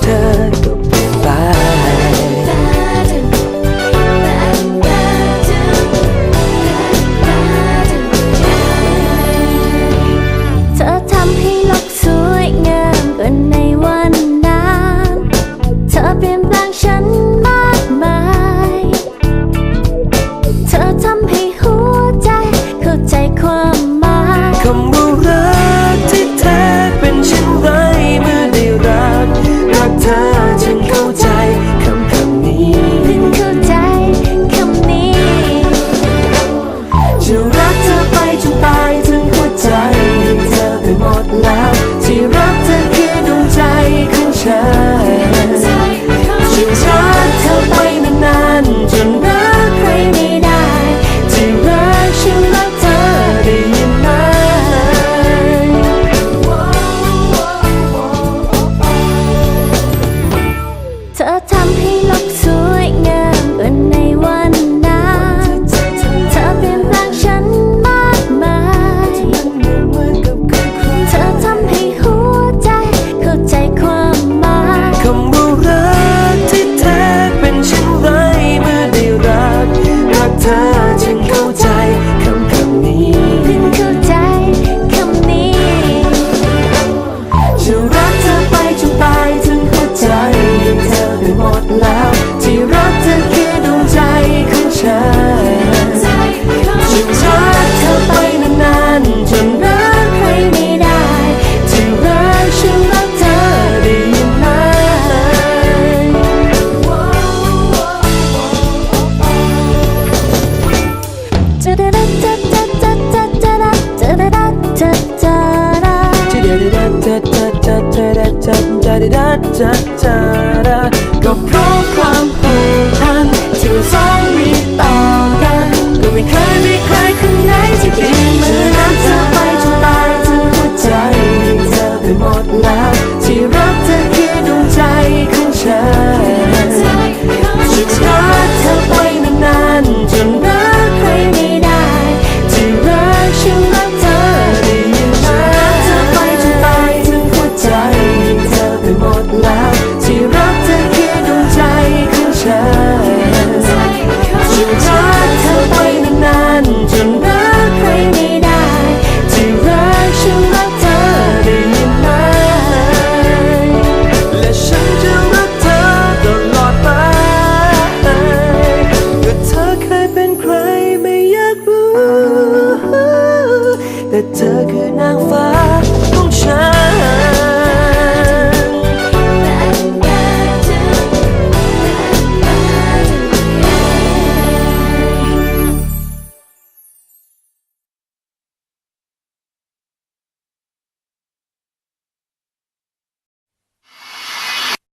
的ธ白。 จะจะจะจะจะจะจะจะจะจะก็เพราะความ แต่เธอคือนางฟ้า